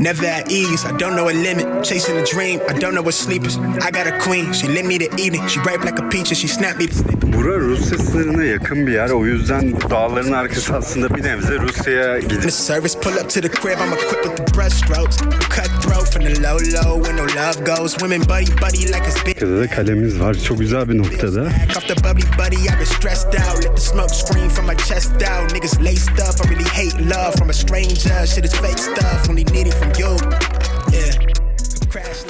Never at ease, I don't know a limit. Chasing a dream, I don't know what sleep is. I got a queen, she lit me to evening. She ripe like a peach and she snapped me. Bura Rusya sınırına yakın bir yer. O yüzden dağların arkası aslında bir nebze Rusya'ya gidip service, pull up to the crib, I'm equipped with the brushstrokes. Cutthroat from the low low, where no love goes. Women buddy buddy like it's big. Arkada da kalemiz var. Çok güzel bir noktada. Off the bubbly buddy, I've been stressed out. Smoke scream from my chest out. Niggas laced up, I really hate love from a stranger. Shit is fake stuff, only need it from you. Yeah.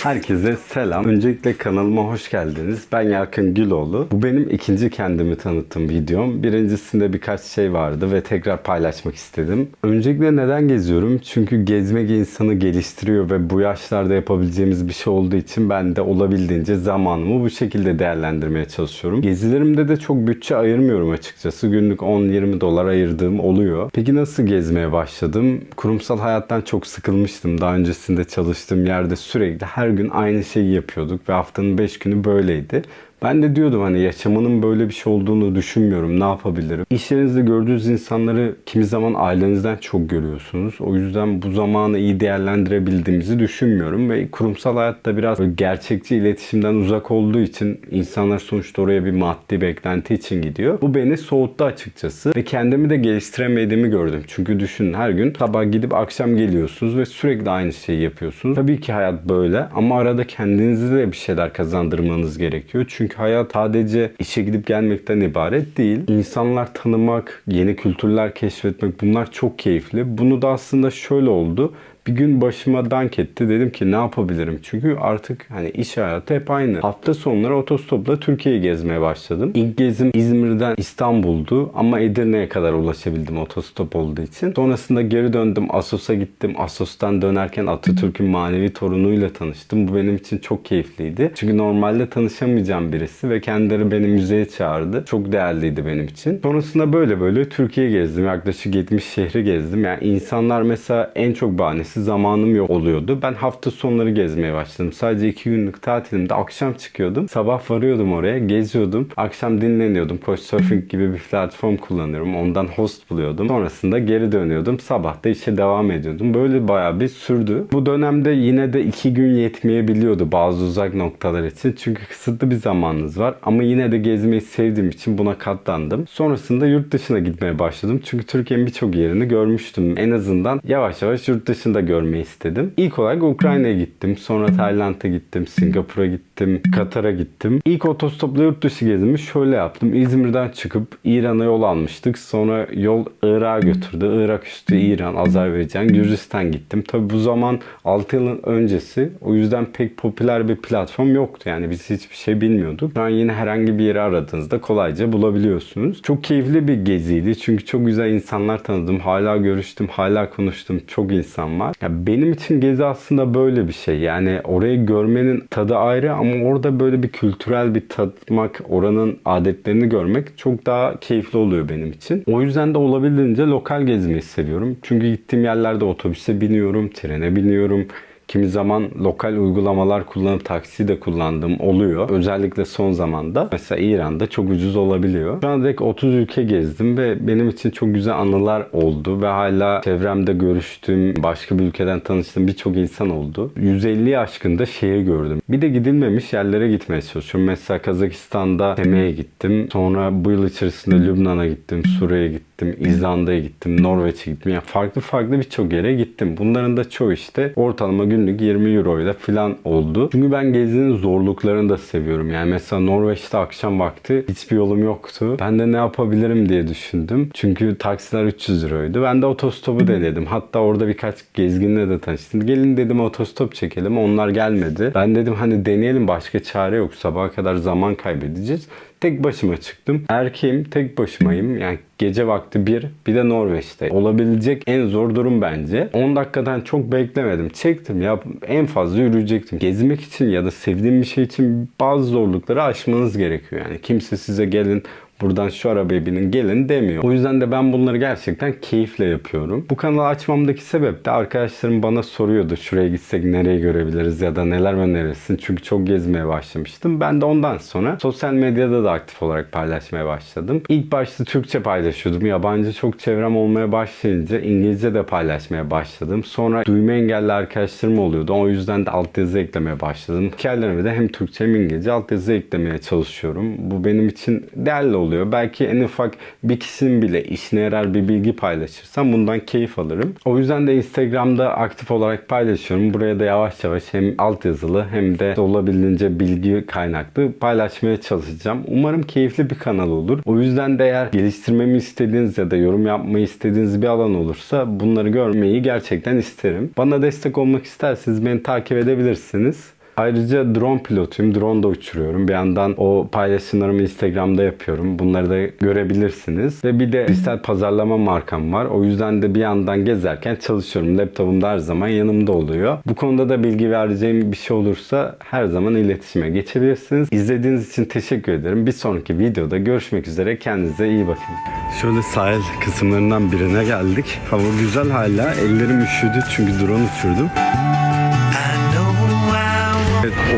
Herkese selam. Öncelikle kanalıma hoş geldiniz. Ben Yarkın Güloğlu. Bu benim ikinci kendimi tanıttığım videom. Birincisinde birkaç şey vardı ve tekrar paylaşmak istedim. Öncelikle neden geziyorum? Çünkü gezmek insanı geliştiriyor ve bu yaşlarda yapabileceğimiz bir şey olduğu için ben de olabildiğince zamanımı bu şekilde değerlendirmeye çalışıyorum. Gezilerimde de çok bütçe ayırmıyorum açıkçası. Günlük 10-20 dolar ayırdığım oluyor. Peki nasıl gezmeye başladım? Kurumsal hayattan çok sıkılmıştım. Daha öncesinde çalıştığım yerde sürekli her gün aynı şeyi yapıyorduk ve haftanın 5 günü böyleydi. Ben de diyordum hani yaşamanın böyle bir şey olduğunu düşünmüyorum. Ne yapabilirim? İş yerinizde gördüğünüz insanları kimi zaman ailenizden çok görüyorsunuz. O yüzden bu zamanı iyi değerlendirebildiğimizi düşünmüyorum ve kurumsal hayatta biraz gerçekçi iletişimden uzak olduğu için insanlar sonuçta oraya bir maddi beklenti için gidiyor. Bu beni soğuttu açıkçası ve kendimi de geliştiremediğimi gördüm. Çünkü düşünün her gün sabah gidip akşam geliyorsunuz ve sürekli aynı şeyi yapıyorsunuz. Tabii ki hayat böyle ama arada kendinize de bir şeyler kazandırmanız gerekiyor. Çünkü hayat sadece işe gidip gelmekten ibaret değil. İnsanlar tanımak, yeni kültürler keşfetmek bunlar çok keyifli. Bunu da aslında şöyle oldu. Bir gün başıma dank etti. Dedim ki ne yapabilirim? Çünkü artık hani iş hayatı hep aynı. Hafta sonları otostopla Türkiye'yi gezmeye başladım. İlk gezim İzmir'den İstanbul'du ama Edirne'ye kadar ulaşabildim otostop olduğu için. Sonrasında geri döndüm. Asos'a gittim. Asos'tan dönerken Atatürk'ün manevi torunuyla tanıştım. Bu benim için çok keyifliydi. Çünkü normalde tanışamayacağım birisi ve kendileri beni müzeye çağırdı. Çok değerliydi benim için. Sonrasında böyle böyle Türkiye gezdim. Yaklaşık 70 şehri gezdim. Yani insanlar mesela en çok bahanesi zamanım yok oluyordu. Ben hafta sonları gezmeye başladım. Sadece 2 günlük tatilimde akşam çıkıyordum. Sabah varıyordum oraya, geziyordum. Akşam dinleniyordum. Couchsurfing gibi bir platform kullanıyorum. Ondan host buluyordum. Sonrasında geri dönüyordum. Sabah da işe devam ediyordum. Böyle bayağı bir sürdü. Bu dönemde yine de 2 gün yetmeyebiliyordu bazı uzak noktalar için. Çünkü kısıtlı bir zamanınız var. Ama yine de gezmeyi sevdiğim için buna katlandım. Sonrasında yurt dışına gitmeye başladım. Çünkü Türkiye'nin birçok yerini görmüştüm. En azından yavaş yavaş yurt dışında görmeyi istedim. İlk olarak Ukrayna'ya gittim. Sonra Tayland'a gittim. Singapur'a gittim. Katar'a gittim. İlk otostopla yurt dışı gezimi şöyle yaptım. İzmir'den çıkıp İran'a yol almıştık. Sonra yol Irak'a götürdü. Irak üstü İran, Azerbaycan, Gürcistan gittim. Tabi bu zaman 6 yılın öncesi. O yüzden pek popüler bir platform yoktu. Yani biz hiçbir şey bilmiyorduk. Şu an yine herhangi bir yeri aradığınızda kolayca bulabiliyorsunuz. Çok keyifli bir geziydi. Çünkü çok güzel insanlar tanıdım. Hala görüştüm, hala konuştum. Çok insan var. Ya benim için gezi aslında böyle bir şey. Yani orayı görmenin tadı ayrı ama orada böyle bir kültürel bir tatmak, oranın adetlerini görmek çok daha keyifli oluyor benim için. O yüzden de olabildiğince lokal gezmeyi seviyorum. Çünkü gittiğim yerlerde otobüse biniyorum, trene biniyorum. Kimi zaman lokal uygulamalar kullanıp taksi de kullandığım oluyor. Özellikle son zamanda. Mesela İran'da çok ucuz olabiliyor. Şu an direkt 30 ülke gezdim ve benim için çok güzel anılar oldu ve hala çevremde görüştüğüm, başka bir ülkeden tanıştığım birçok insan oldu. 150 aşkında şehir gördüm. Bir de gidilmemiş yerlere gitmeye çalışıyorum. Mesela Kazakistan'da Teme'ye gittim. Sonra bu yıl içerisinde Lübnan'a gittim, Suriye'ye gittim, İzlanda'ya gittim, Norveç'e gittim. Yani farklı farklı birçok yere gittim. Bunların da çoğu işte ortalama günlük 20 euro ile falan oldu. Çünkü ben gezinin zorluklarını da seviyorum. Yani mesela Norveç'te akşam vakti hiçbir yolum yoktu. Ben de ne yapabilirim diye düşündüm. Çünkü taksiler 300 euroydu. Ben de otostopu denedim. Hatta orada birkaç gezginle de tanıştım. Gelin dedim otostop çekelim. Onlar gelmedi. Ben dedim hani deneyelim başka çare yok. Sabaha kadar zaman kaybedeceğiz. Tek başıma çıktım. Erkeğim, tek başımayım. Yani gece vakti bir, bir de Norveç'te. Olabilecek en zor durum bence. 10 dakikadan çok beklemedim. Çektim ya en fazla yürüyecektim. Gezmek için ya da sevdiğim bir şey için bazı zorlukları aşmanız gerekiyor. Yani kimse size gelin buradan şu arabaya binin gelin demiyor. O yüzden de ben bunları gerçekten keyifle yapıyorum. Bu kanalı açmamdaki sebep de arkadaşlarım bana soruyordu şuraya gitsek nereyi görebiliriz ya da neler önerirsin. Çünkü çok gezmeye başlamıştım. Ben de ondan sonra sosyal medyada da aktif olarak paylaşmaya başladım. İlk başta Türkçe paylaşıyordum. Yabancı çok çevrem olmaya başlayınca İngilizce de paylaşmaya başladım. Sonra duyma engelli arkadaşlarım oluyordu. O yüzden de altyazı eklemeye başladım. Hikayelerime de hem Türkçe hem İngilizce altyazı eklemeye çalışıyorum. Bu benim için değerli oluyor. Belki en ufak bir kişinin bile işine yarar bir bilgi paylaşırsam bundan keyif alırım. O yüzden de Instagram'da aktif olarak paylaşıyorum. Buraya da yavaş yavaş hem altyazılı hem de olabildiğince bilgi kaynaklı paylaşmaya çalışacağım. Umarım keyifli bir kanal olur. O yüzden de eğer geliştirmemi istediğiniz ya da yorum yapmayı istediğiniz bir alan olursa bunları görmeyi gerçekten isterim. Bana destek olmak isterseniz beni takip edebilirsiniz. Ayrıca drone pilotuyum. Drone da uçuruyorum. Bir yandan o paylaşımlarımı Instagram'da yapıyorum. Bunları da görebilirsiniz. Ve bir de dijital pazarlama markam var. O yüzden de bir yandan gezerken çalışıyorum. Laptopum da her zaman yanımda oluyor. Bu konuda da bilgi vereceğim bir şey olursa her zaman iletişime geçebilirsiniz. İzlediğiniz için teşekkür ederim. Bir sonraki videoda görüşmek üzere. Kendinize iyi bakın. Şöyle sahil kısımlarından birine geldik. Hava güzel hala. Ellerim üşüdü çünkü drone uçurdum.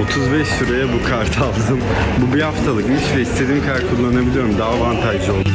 35 liraya bu kartı aldım. Bu bir haftalıkmış ve istediğim kadar kullanabiliyorum. Daha avantajlı oldu.